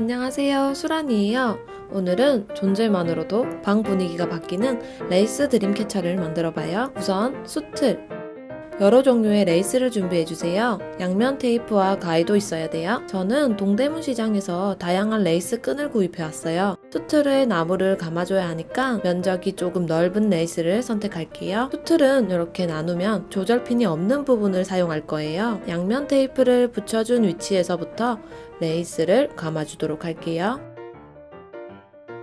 안녕하세요. 수란이에요. 오늘은 존재만으로도 방 분위기가 바뀌는 레이스 드림캐쳐를 만들어봐요. 우선 수틀. 여러 종류의 레이스를 준비해주세요. 양면 테이프와 가위도 있어야 돼요. 저는 동대문 시장에서 다양한 레이스 끈을 구입해왔어요. 수틀에 나무를 감아줘야 하니까 면적이 조금 넓은 레이스를 선택할게요. 수틀은 이렇게 나누면 조절핀이 없는 부분을 사용할 거예요. 양면 테이프를 붙여준 위치에서부터 레이스를 감아주도록 할게요.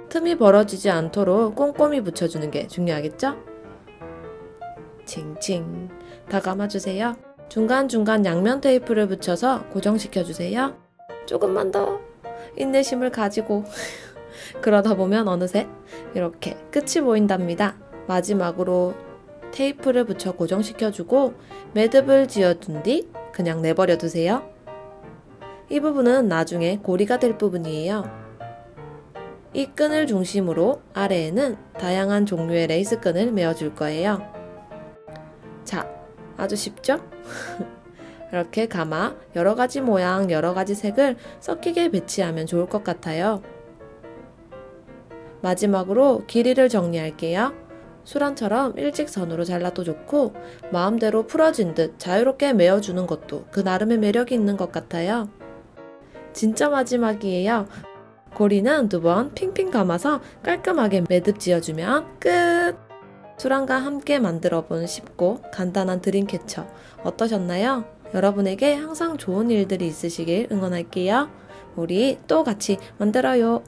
틈이 벌어지지 않도록 꼼꼼히 붙여주는 게 중요하겠죠? 칭칭 다 감아주세요. 중간중간 양면 테이프를 붙여서 고정시켜주세요. 조금만 더 인내심을 가지고 그러다 보면 어느새 이렇게 끝이 보인답니다. 마지막으로 테이프를 붙여 고정시켜주고 매듭을 지어둔 뒤 그냥 내버려 두세요. 이 부분은 나중에 고리가 될 부분이에요. 이 끈을 중심으로 아래에는 다양한 종류의 레이스 끈을 메어줄 거예요. 자, 아주 쉽죠? 이렇게 감아 여러 가지 모양, 여러 가지 색을 섞이게 배치하면 좋을 것 같아요. 마지막으로 길이를 정리할게요. 수란처럼 일직선으로 잘라도 좋고 마음대로 풀어진 듯 자유롭게 메어주는 것도 그 나름의 매력이 있는 것 같아요. 진짜 마지막이에요. 고리는 두 번 핑핑 감아서 깔끔하게 매듭 지어주면 끝! 수란과 함께 만들어 본 쉽고 간단한 드림캐쳐 어떠셨나요? 여러분에게 항상 좋은 일들이 있으시길 응원할게요. 우리 또 같이 만들어요.